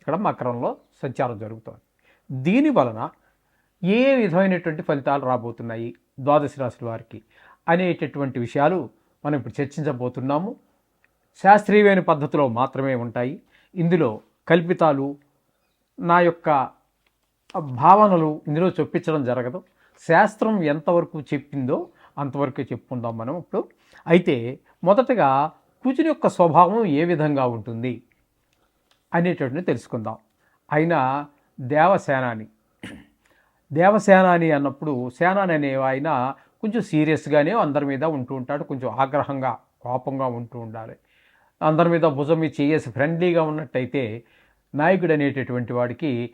ఇక్కడ మకరంలో సంచారం జరుగుతోంది. దీని వలన ఏ విధమైనటువంటి ఫలితాలు రాబోతున్నాయి ద్వాదశ రాశుల వారికి అనేటటువంటి విషయాలు మనం ఇప్పుడు చర్చించబోతున్నాము. శాస్త్రీయమైన పద్ధతిలో మాత్రమే ఉంటాయి. ఇందులో కల్పితాలు నా యొక్క భావనలు ఇందులో చొప్పించడం జరగదు. శాస్త్రం ఎంతవరకు చెప్పిందో అంతవరకే చెప్పుకుందాం మనం ఇప్పుడు. అయితే మొదటగా కుజుని యొక్క స్వభావం ఏ విధంగా ఉంటుంది? అనేటటువంటి తెలుసుకుందాం. ఆయన దేవసేనాని. దేవసేనాని అన్నప్పుడు సేనాని అనే ఆయన కొంచెం సీరియస్గానే అందరి మీద ఉంటూ ఉంటాడు. కొంచెం ఆగ్రహంగా కోపంగా ఉంటూ ఉండాలి. అందరి మీద భుజం మీద చేసి ఫ్రెండ్లీగా ఉన్నట్టయితే నాయకుడు అనేటటువంటి వాడికి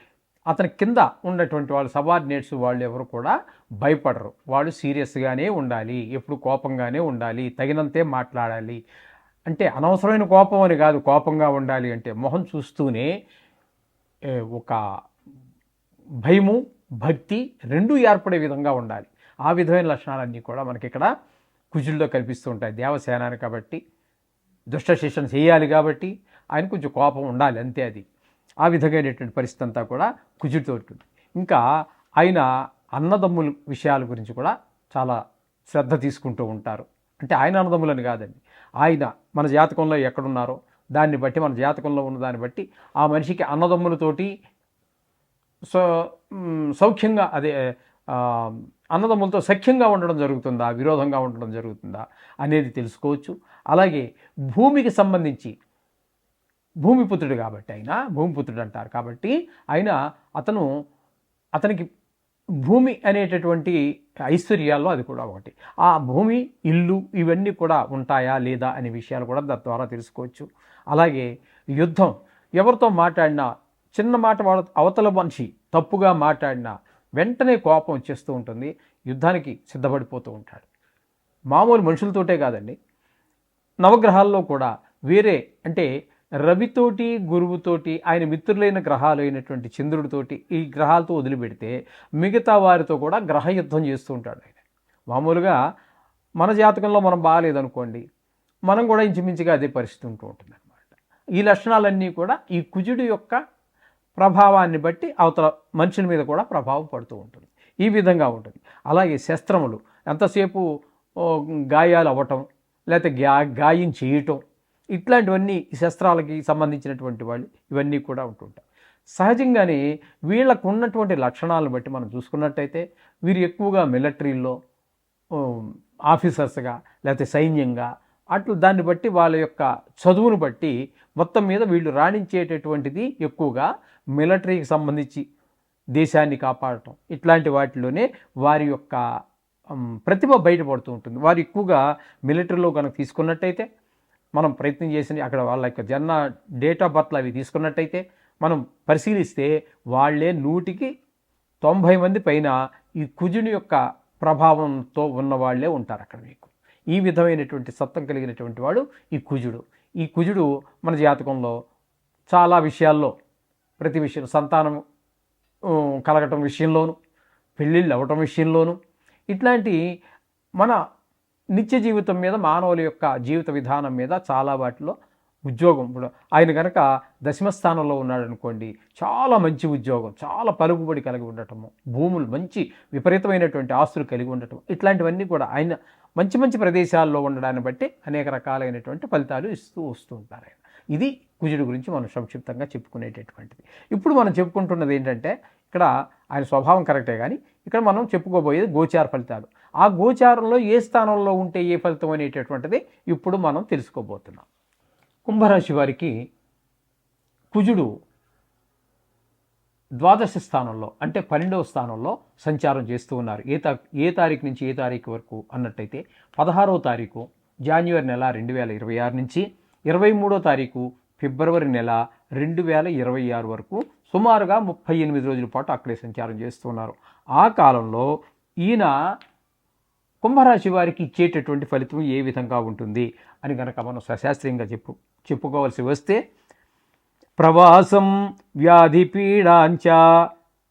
అతని కింద ఉన్నటువంటి వాళ్ళు సబార్డినేట్స్ వాళ్ళు ఎవరు కూడా భయపడరు. వాళ్ళు సీరియస్గానే ఉండాలి. ఎప్పుడు కోపంగానే ఉండాలి. తగినంతే మాట్లాడాలి. అంటే అనవసరమైన కోపం అని కాదు కోపంగా ఉండాలి అంటే మొహం చూస్తూనే ఒక భయము భక్తి రెండూ ఏర్పడే విధంగా ఉండాలి. ఆ విధమైన లక్షణాలన్నీ కూడా మనకి ఇక్కడ కుజుల్లో కల్పిస్తూ ఉంటాయి. దేవసేనాన్ని కాబట్టి దుష్ట శిక్షణ చేయాలి కాబట్టి ఆయన కొంచెం కోపం ఉండాలి అంతే అది. ఆ విధమైనటువంటి పరిస్థితి అంతా కూడా కుజుడితో ఉంటుంది. ఇంకా ఆయన అన్నదమ్ముల విషయాల గురించి కూడా చాలా శ్రద్ధ తీసుకుంటూ ఉంటారు. అంటే ఆయన అన్నదమ్ములని కాదండి ఆయన మన జాతకంలో ఎక్కడున్నారో దాన్ని బట్టి మన జాతకంలో ఉన్న దాన్ని బట్టి ఆ మనిషికి అన్నదమ్ములతోటి సో సౌఖ్యంగా అదే అన్నదమ్ములతో సఖ్యంగా ఉండడం జరుగుతుందా విరోధంగా ఉండడం జరుగుతుందా అనేది తెలుసుకోవచ్చు. అలాగే భూమికి సంబంధించి భూమిపుత్రుడు కాబట్టి ఆయన భూమిపుత్రుడు అంటారు కాబట్టి ఆయన అతను అతనికి భూమి అనేటటువంటి ఐశ్వర్యాల్లో అది కూడా ఒకటి. ఆ భూమి ఇల్లు ఇవన్నీ కూడా ఉంటాయా లేదా అనే విషయాలు కూడా దాని ద్వారా తెలుసుకోవచ్చు. అలాగే యుద్ధం. ఎవరితో మాట్లాడినా చిన్న మాట వాళ్ళ అవతల మనిషి తప్పుగా మాట్లాడినా వెంటనే కోపం వచ్చేస్తూ ఉంటుంది. యుద్ధానికి సిద్ధపడిపోతూ ఉంటాడు. మామూలు మనుషులతోటే కాదండి. నవగ్రహాల్లో కూడా వేరే అంటే రవితోటి గురువుతోటి ఆయన మిత్రులైన గ్రహాలు అయినటువంటి చంద్రుడితోటి ఈ గ్రహాలతో వదిలిపెడితే మిగతా వారితో కూడా గ్రహ యుద్ధం చేస్తూ ఉంటాడు ఆయన. మామూలుగా మన జాతకంలో మనం బాగాలేదనుకోండి మనం కూడా ఇంచుమించుగా అదే పరిస్థితి ఉంటూ ఉంటుంది అనమాట ఈ లక్షణాలన్నీ కూడా ఈ కుజుడి యొక్క ప్రభావాన్ని బట్టి అవతల మనుషుల మీద కూడా ప్రభావం పడుతూ ఉంటుంది. ఈ విధంగా ఉంటుంది. అలాగే శస్త్రములు ఎంతసేపు గాయాలు అవ్వటం లేకపోతే గా గాయం చేయటం ఇట్లాంటివన్నీ శస్త్రాలకి సంబంధించినటువంటి వాళ్ళు ఇవన్నీ కూడా ఉంటుంటాయి. సహజంగానే వీళ్ళకు ఉన్నటువంటి లక్షణాలను బట్టి మనం చూసుకున్నట్టయితే వీరు ఎక్కువగా మిలిటరీలో ఆఫీసర్స్గా లేకపోతే సైన్యంగా అట్లు దాన్ని బట్టి వాళ్ళ యొక్క చదువును బట్టి మొత్తం మీద వీళ్ళు రాణించేటటువంటిది ఎక్కువగా మిలిటరీకి సంబంధించి దేశాన్ని కాపాడటం. ఇట్లాంటి వాటిలోనే వారి యొక్క ప్రతిభ బయటపడుతూ ఉంటుంది. వారు ఎక్కువగా మిలిటరీలో కనుక తీసుకున్నట్టయితే మనం ప్రయత్నం చేసి అక్కడ వాళ్ళ యొక్క జన్మ డేట్ ఆఫ్ బర్త్లు అవి తీసుకున్నట్టయితే మనం పరిశీలిస్తే వాళ్ళే నూటికి తొంభై మంది పైన ఈ కుజుని యొక్క ప్రభావంతో ఉన్న వాళ్ళే ఉంటారు అక్కడ మీకు. ఈ విధమైనటువంటి సత్వం కలిగినటువంటి వాడు ఈ కుజుడు. ఈ కుజుడు మన జాతకంలో చాలా విషయాల్లో ప్రతి విషయం సంతానం కలగటం విషయంలోనూ పెళ్ళిళ్ళు అవ్వటం విషయంలోనూ ఇట్లాంటి మన నిత్య జీవితం మీద మానవుల యొక్క జీవిత విధానం మీద చాలా వాటిలో ఉద్యోగం ఇప్పుడు ఆయన కనుక దశమ స్థానంలో ఉన్నాడు అనుకోండి చాలా మంచి ఉద్యోగం చాలా పలుకుబడి కలిగి ఉండటము భూములు మంచి విపరీతమైనటువంటి ఆస్తులు కలిగి ఉండటం ఇట్లాంటివన్నీ కూడా ఆయన మంచి మంచి ప్రదేశాల్లో ఉండడాన్ని బట్టి అనేక రకాలైనటువంటి ఫలితాలు ఇస్తూ వస్తూ ఉంటారు ఆయన. ఇది కుజుడి గురించి మనం సంక్షిప్తంగా చెప్పుకునేటటువంటిది. ఇప్పుడు మనం చెప్పుకుంటున్నది ఏంటంటే ఇక్కడ ఆయన స్వభావం కరెక్టే కానీ ఇక్కడ మనం చెప్పుకోబోయేది గోచార ఫలితాలు. ఆ గోచారంలో ఏ స్థానంలో ఉంటే ఏ ఫలితం అనేటటువంటిది ఇప్పుడు మనం తెలుసుకోబోతున్నాం. కుంభరాశి వారికి కుజుడు ద్వాదశ స్థానంలో అంటే పన్నెండవ స్థానంలో సంచారం చేస్తూ ఉన్నారు. ఏ తా ఏ తారీఖు నుంచి ఏ తారీఖు వరకు అన్నట్టయితే పదహారవ తారీఖు జాన్యువరి నెల రెండు వేల ఇరవై ఆరు నుంచి ఇరవై మూడో తారీఖు ఫిబ్రవరి నెల రెండు వేల ఇరవై ఆరు వరకు సుమారుగా ముప్పై ఎనిమిది రోజుల పాటు అక్కడే సంచారం చేస్తున్నారు. ఆ కాలంలో ఈయన కుంభరాశి వారికి ఇచ్చేటటువంటి ఫలితం ఏ విధంగా ఉంటుంది అని కనుక మనం సశాస్త్రీయంగా చెప్పు చెప్పుకోవాల్సి వస్తే ప్రవాసం వ్యాధిపీడాంచ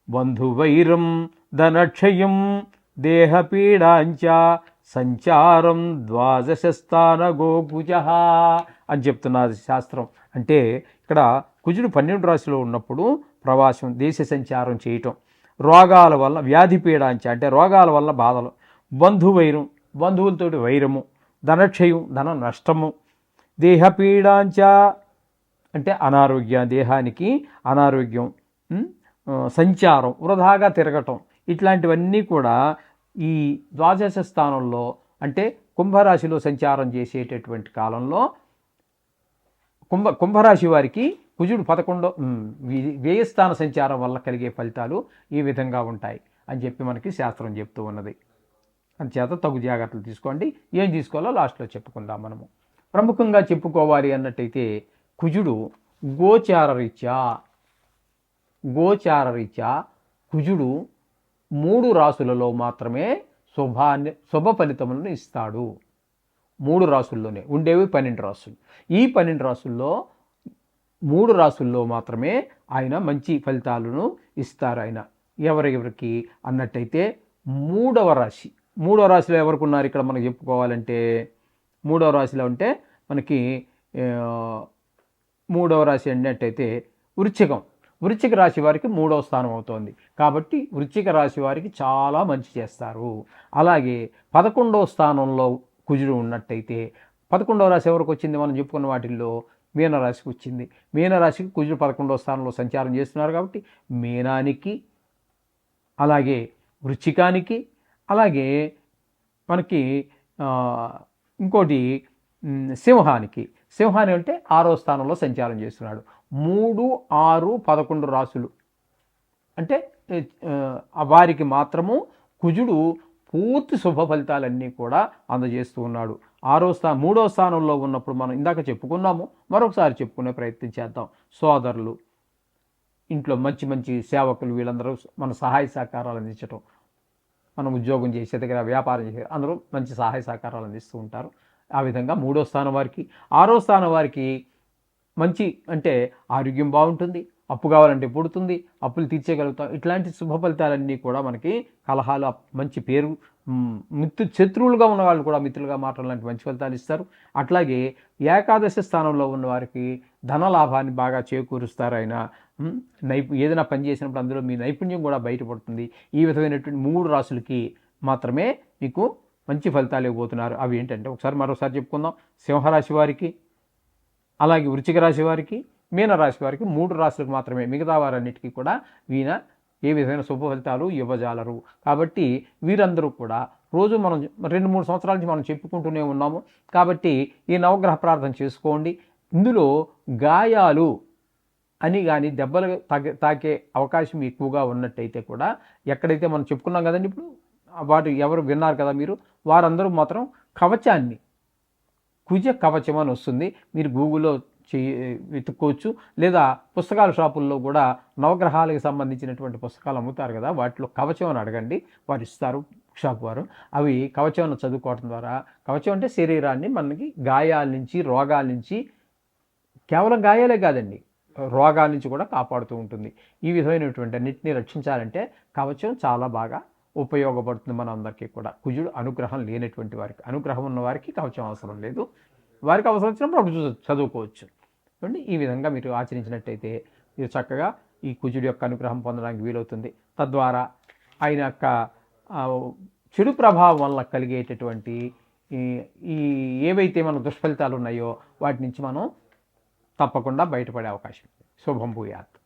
బంధువైరం ధనక్షయం దేహపీడాంచ సంచారం ద్వాదశస్థాన గోకుజ అని చెప్తున్నది శాస్త్రం. అంటే ఇక్కడ కుజుడు పన్నెండు రాశిలో ఉన్నప్పుడు ప్రవాసం దేశ సంచారం చేయటం రోగాల వల్ల వ్యాధి పీడాంచ అంటే రోగాల వల్ల బాధలు బంధువైరం బంధువులతోటి వైరము ధనక్షయం ధన నష్టము దేహపీడాంచ అంటే అనారోగ్యం దేహానికి అనారోగ్యం సంచారం వృధాగా తిరగటం ఇట్లాంటివన్నీ కూడా ఈ ద్వాదశ స్థానంలో అంటే కుంభరాశిలో సంచారం చేసేటటువంటి కాలంలో కుంభ కుంభరాశి వారికి కుజుడు పదకొండో వ్యయస్థాన సంచారం వల్ల కలిగే ఫలితాలు ఈ విధంగా ఉంటాయి అని చెప్పి మనకి శాస్త్రం చెప్తూ ఉన్నది. అందుచేత తగు జాగ్రత్తలు తీసుకోండి. ఏం తీసుకోవాలో లాస్ట్లో చెప్పుకుందాం మనము. ప్రముఖంగా చెప్పుకోవాలి అన్నట్టయితే కుజుడు గోచారరీత్యా గోచారరీత్యా కుజుడు మూడు రాసులలో మాత్రమే శుభాన్ని శుభ ఫలితములను ఇస్తాడు. మూడు రాసుల్లోనే ఉండేవి పన్నెండు రాసులు. ఈ పన్నెండు రాసుల్లో మూడు రాసుల్లో మాత్రమే ఆయన మంచి ఫలితాలను ఇస్తారు ఆయన. ఎవరెవరికి? అన్నట్టయితే మూడవ రాశి. మూడవ రాశిలో ఎవరికి ఉన్నారు ఇక్కడ మనం చెప్పుకోవాలంటే? మూడవ రాశిలో ఉంటే మనకి మూడవ రాశి అన్నట్టయితే వృచ్చికం. వృచ్చిక రాశి వారికి మూడవ స్థానం అవుతోంది. కాబట్టి వృచ్చిక రాశి వారికి చాలా మంచి చేస్తారు. అలాగే పదకొండవ స్థానంలో కుజుడు ఉన్నట్టయితే పదకొండవ రాశి ఎవరికి వచ్చింది? మనం చెప్పుకున్న వాటిల్లో మీనరాశికి వచ్చింది. మీనరాశికి కుజుడు పదకొండవ స్థానంలో సంచారం చేస్తున్నారు కాబట్టి మీనానికి అలాగే వృచ్చికానికి అలాగే మనకి ఇంకోటి సింహానికి. సింహాని అంటే ఆరో స్థానంలో సంచారం చేస్తున్నాడు. మూడు ఆరు పదకొండు రాసులు అంటే వారికి మాత్రము కుజుడు పూర్తి శుభ ఫలితాలన్నీ కూడా అందజేస్తూ ఉన్నాడు. ఆరో స్థా మూడో స్థానంలో ఉన్నప్పుడు మనం ఇందాక చెప్పుకున్నాము మరొకసారి చెప్పుకునే ప్రయత్నం చేద్దాం. సోదరులు ఇంట్లో మంచి మంచి సేవకులు వీళ్ళందరూ మన సహాయ సహకారాలు అందించటం. మనం ఉద్యోగం చేసే దగ్గర వ్యాపారం చేసే అందరూ మంచి సహాయ సహకారాలు అందిస్తూ ఉంటారు. ఆ విధంగా మూడో స్థానం వారికి ఆరో స్థానం వారికి మంచి అంటే ఆరోగ్యం బాగుంటుంది అప్పు కావాలంటే పుడుతుంది అప్పులు తీర్చేయగలుగుతాం. ఇట్లాంటి శుభ ఫలితాలన్నీ కూడా మనకి కలహాలు మంచి పేరు మిత్రు శత్రువులుగా ఉన్న వాళ్ళు కూడా మిత్రులుగా మారడం లాంటి మంచి ఫలితాలు ఇస్తారు. అట్లాగే ఏకాదశి స్థానంలో ఉన్న వారికి ధన లాభాన్ని బాగా చేకూరుస్తారు ఆయన నైపు ఏదైనా పని చేసినప్పుడు అందులో మీ నైపుణ్యం కూడా బయటపడుతుంది. ఈ విధమైనటువంటి మూడు రాసులకి మాత్రమే మీకు మంచి ఫలితాలు ఇవ్వబోతున్నారు. అవి ఏంటంటే ఒకసారి మరోసారి చెప్పుకుందాం. సింహరాశి వారికి అలాగే వృశ్చిక రాశి వారికి మీనరాశి వారికి మూడు రాశులకు మాత్రమే మిగతా వారన్నిటికీ కూడా ఈయన ఏ విధమైన శుభ ఫలితాలు ఇవ్వజాలరు. కాబట్టి వీరందరూ కూడా రోజు మనం రెండు మూడు సంవత్సరాల నుంచి మనం చెప్పుకుంటూనే ఉన్నాము. కాబట్టి ఈ నవగ్రహ ప్రార్థన చేసుకోండి. ఇందులో గాయాలు అని కానీ దెబ్బలు తాకే తాకే అవకాశం ఎక్కువగా ఉన్నట్టయితే కూడా ఎక్కడైతే మనం చెప్పుకున్నాం కదండి ఇప్పుడు వాటి ఎవరు విన్నారు కదా మీరు వారందరూ మాత్రం కవచాన్ని కుజ కవచం అని వస్తుంది. మీరు గూగుల్లో చేయి వెతుక్కోవచ్చు. లేదా పుస్తకాల షాపుల్లో కూడా నవగ్రహాలకు సంబంధించినటువంటి పుస్తకాలు అమ్ముతారు కదా వాటిలో కవచం అని అడగండి. వారు ఇస్తారు షాప్ వారు. అవి కవచం చదువుకోవడం ద్వారా కవచం అంటే శరీరాన్ని మనకి గాయాల నుంచి రోగాల నుంచి కేవలం గాయాలే కాదండి రోగాల నుంచి కూడా కాపాడుతూ ఉంటుంది. ఈ విధమైనటువంటి అన్నింటినీ రక్షించాలంటే కవచం చాలా బాగా ఉపయోగపడుతుంది మనందరికీ కూడా. కుజుడు అనుగ్రహం లేనటువంటి వారికి అనుగ్రహం ఉన్న వారికి కవచం అవసరం లేదు. వారికి అవసరం వచ్చినప్పుడు అప్పుడు చదువుకోవచ్చు. చూడండి ఈ విధంగా మీరు ఆచరించినట్టయితే మీరు చక్కగా ఈ కుజుడి యొక్క అనుగ్రహం పొందడానికి వీలవుతుంది. తద్వారా ఆయన యొక్క చెడు ప్రభావం వల్ల కలిగేటటువంటి ఈ ఈ ఏవైతే మన దుష్ఫలితాలు ఉన్నాయో వాటి నుంచి మనం తప్పకుండా బయటపడే అవకాశం ఉంది. శుభం భూయాత్.